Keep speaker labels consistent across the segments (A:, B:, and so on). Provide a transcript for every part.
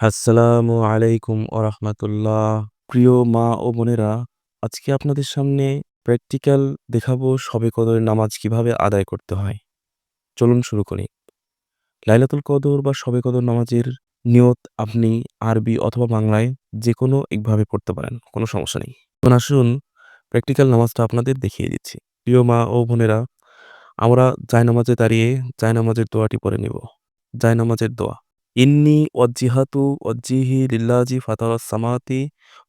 A: আসসালামু আলাইকুম ওরহমাতুল্লাহ। প্রিয় মা ও বোনেরা, আজকে আপনাদের সামনে প্র্যাকটিক্যাল দেখাবো শবে কদরের নামাজ কীভাবে আদায় করতে হয়। চলুন শুরু করি। লাইলাতুল কদর বা শবে কদর নামাজের নিয়ত আপনি আরবি অথবা বাংলায় যে কোনো একভাবে পড়তে পারেন, কোনো সমস্যা নেই। এখন আসুন প্র্যাকটিক্যাল নামাজটা আপনাদের দেখিয়ে দিচ্ছি। প্রিয় মা ও বোনেরা, আমরা জায়নামাজে দাঁড়িয়ে জায়নামাজের দোয়াটি পড়ে নিব। জায়নামাজের দোয়া। ইন্নী ওয়াজ্জিহাতু ওয়াজ্জিহি লিল্লাজি ফাতারাস সামাতি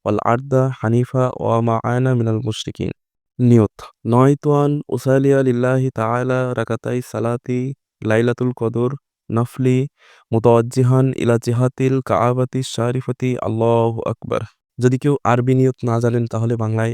A: ওয়াল আর্দা হানিফা ওয়া মা আনা মিনাল মুশরিকিন। নিয়ত নয়তু আন উসালিয়া লিল্লাহি তাআলা রাকাতাই সালাতি লাইলাতুল কদর, নফলি মুতাওয়াজ্জিহান ইলা জিহাতিল কাআবাতিশ শারিফাতি, আল্লাহু আকবার। যদি কেউ আরবি নিয়ত না জানেন, তাহলে বাংলায়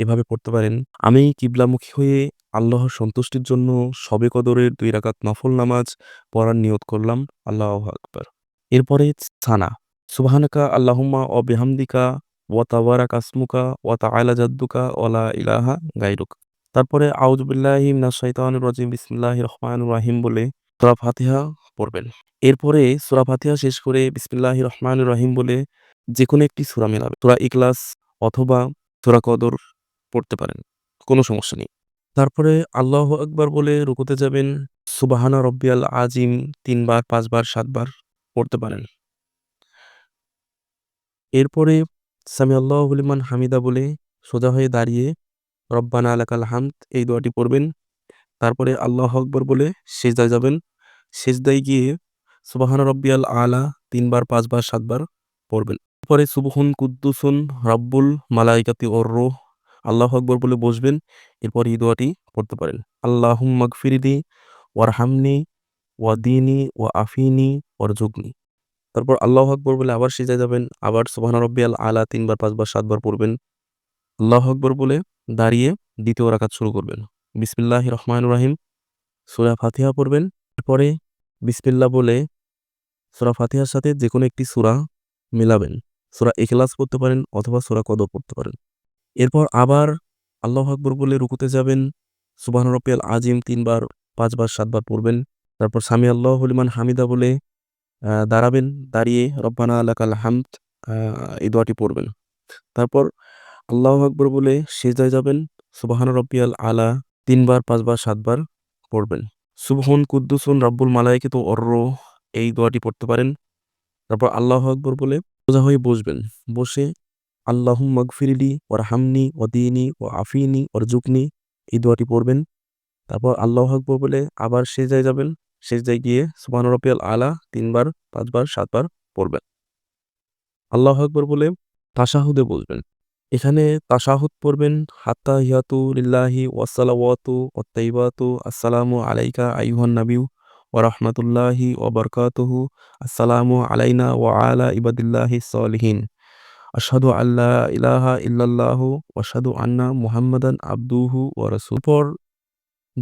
A: এভাবে পড়তে পারেন। আমি কিবলামুখী হয়ে আল্লাহর সন্তুষ্টির জন্য শবে কদরের ২ রাকাত নফল নামাজ পড়ার নিয়ত করলাম। আল্লাহ আকবর এরপরে সানা সুবহানাকা আল্লাহুম্মা ওয়া বিহামদিকা ওয়া তাবারাকা আসমুকা ওয়া তাআলা জাদ্দুকা ওয়া লা ইলাহা গাইরুক তারপরে আউযু বিল্লাহি মিনাশ শাইতানির রাজিম, বিসমিল্লাহির রহমানির রহিম বলে সূরা ফাতিহা পড়বেন। এরপরে সূরা ফাতিহা শেষ করে বিসমিল্লাহির রহমানির রহিম বলে যেকোনো একটি সূরা মেলাবেন। সূরা ইখলাস অথবা সূরা কদর পড়তে পারেন। কোনো সমস্যা নেই। তারপরে আল্লাহু আকবার বলে রুকুতে যাবেন। সুবাহানা রব্বিয়াল আযীম ৩ বার, ৫ বার, ৭ বার পড়তে পারেন। এরপরে সামিআল্লাহু লিমান হামিদা বলে সোজা হয়ে দাঁড়িয়ে রব্বানা লাকাল হামদ এই দোয়াটি পড়বেন। তারপরে আল্লাহ আকবর বলে সিজদায় যাবেন। সিজদায় গিয়ে সুবহানা রব্বিয়াল আলা ৩ বার, 5 বার, ৭ বার পড়বেন। এরপরে সুবহুন কুদ্দুসুন রাব্বুল মালাইকাতি ওয়ার রূহ আল্লাহু আকবার বলে বসবেন। এরপর এই দোয়াটি পড়তে পারেন। আল্লাহুম্মাগফিরলি ওয়ারহামনি হামনি ওয়া দিনি ওয়া আফিনি ওয়ারজুকনি। তারপর আল্লাহ আকবার বলে আবার সিজদায় যাবেন। আবার সুবহানা রব্বিয়াল আলা ৩ বার, ৫ বার, ৭ বার পড়বেন। আল্লাহ আকবার বলে দাঁড়িয়ে দ্বিতীয় রাকাত শুরু করবেন। বিসমিল্লাহির রহমান রহিম সূরা ফাতিহা পড়বেন। এরপরে বিসমিল্লাহ বলে সূরা ফাতিহার সাথে যেকোনো একটি সূরা মেলাবেন। সূরা এখলাস পড়তে পারেন অথবা সূরা কদর পড়তে পারেন। এরপর আবার আল্লাহ আকবার বলে রুকুতে যাবেন। সুবহানা রব্বিয়াল আযীম ৩ বার, ৫ বার, ৭ বার পড়বেন। তারপর স্বামী সামিআল্লাহু লিমান হামিদা বলে দাঁড়াবেন। দাঁড়িয়ে রব্বানা লাকাল হামদ এই দোয়াটি পড়বেন। তারপর আল্লাহ আকবার বলে সিজদায় যাবেন। সুবাহান রব্বিয়াল আলা ৩ বার, ৫ বার, ৭ বার পড়বেন। সুবহুন কুদ্দুসুন রাব্বুল মালাইকাতি তো রূহ এই দোয়াটি পড়তে পারেন। তারপর আল্লাহ আকবার বলে সোজা হয়ে বসবেন। বসে আল্লাহুম্মাগফিরলি ওয়ারহামনি ওয়াহদিনি ওয়া আফিনি ওয়ারজুকনি এই দোয়াটি পড়বেন। তারপর আল্লাহু আকবার বলে আবার সিজদায় যাবেন। সিজদায় গিয়ে সুবহানা রব্বিয়াল আলা ৩ বার, ৫ বার, ৭ বার পড়বেন। আল্লাহু আকবার বলে তাশাহুদে বলবেন এখানে তাশাহুদ পড়বেন আত্তাহিয়াতু লিল্লাহি ওয়াসসালাওয়াতু ওয়াত্তাইয়িবাতু আসসালামু আলাইকা আইহান নাবিউ ওয়া রাহমাতুল্লাহি ওয়া বারাকাতুহু আসসালামু আলাইনা ওয়া আলা ইবাদিল্লাহি সলিহিন। আশহাদু আল্লা ইলাহা ইল্লাল্লাহু আশহাদু আন্না মুহাম্মাদান আবদুহু ওয়া রাসূলুহু। এরপর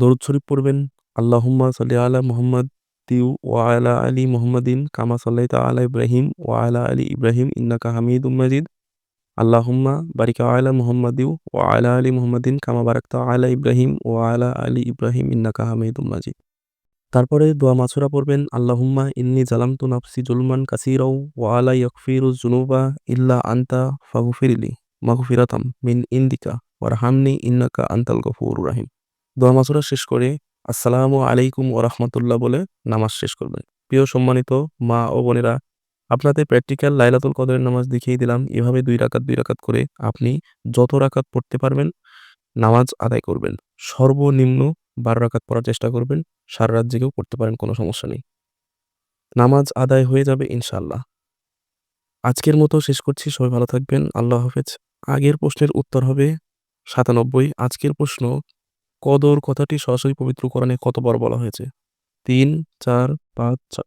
A: দরুদ শরীফ পড়বেন। আল্লাহুম্মা সাল্লি আলা মুহাম্মাদিউ ওয়া আলা আলী মুহাম্মাদিন কামা সাল্লাইতা আলা ইব্রাহিম ওয়া আলা আলি ইব্রাহিম ইন্নাকা হামিদুম মাজিদ। আল্লাহুম্মা বারিক আলা মুহাম্মাদিউ ওয়া আলা আলি মুহাম্মাদিন কামা বারাকতা আলা ইব্রাহিম ওয়া আলা আলি ইব্রাহিম ইন্নাকা হামিদুম মাজিদ। তারপরে দোয়া মাসুরা পড়বেন। আল্লাহুম্মা ইন্নী যালামতু নাফসি জুলমান কাসীরাও ওয়া লা ইয়াগফিরুয যুনুবা ইল্লা আনতা ফাগফিরলি মাগফিরাতাম মিন ইনদিকা ওয়ারহামনি ইন্নাকা আনতাল গফুরুর রাহিম। দোয়া মাসুরা শেষ করে আসসালামু আলাইকুম ওয়া রাহমাতুল্লাহ বলে নামাজ শেষ করবেন। প্রিয় সম্মানিত মা ও বোনেরা, আপনাদের প্র্যাকটিক্যাল লাইলাতুল কদরের নামাজ দেখিয়ে দিলাম। এভাবে দুই রাকাত দুই রাকাত করে আপনি যত রাকাত পড়তে পারবেন নামাজ আদায় করবেন। সর্বনিম্ন ১২ রাকাত পড়ার চেষ্টা করবেন। সারা রাত জেগেও পড়তে পারেন কোনো সমস্যা নেই। নামাজ আদায় হয়ে যাবে ইনশাল্লাহ আজকের মতো শেষ করছি। সবাই ভালো থাকবেন। আল্লাহ হাফেজ। আগের প্রশ্নের উত্তর হবে ৯৭। আজকের প্রশ্ন কদর কথাটি সরাসরি পবিত্র কোরআনে কতবার বলা হয়েছে? ৩, ৪, ৫, ৬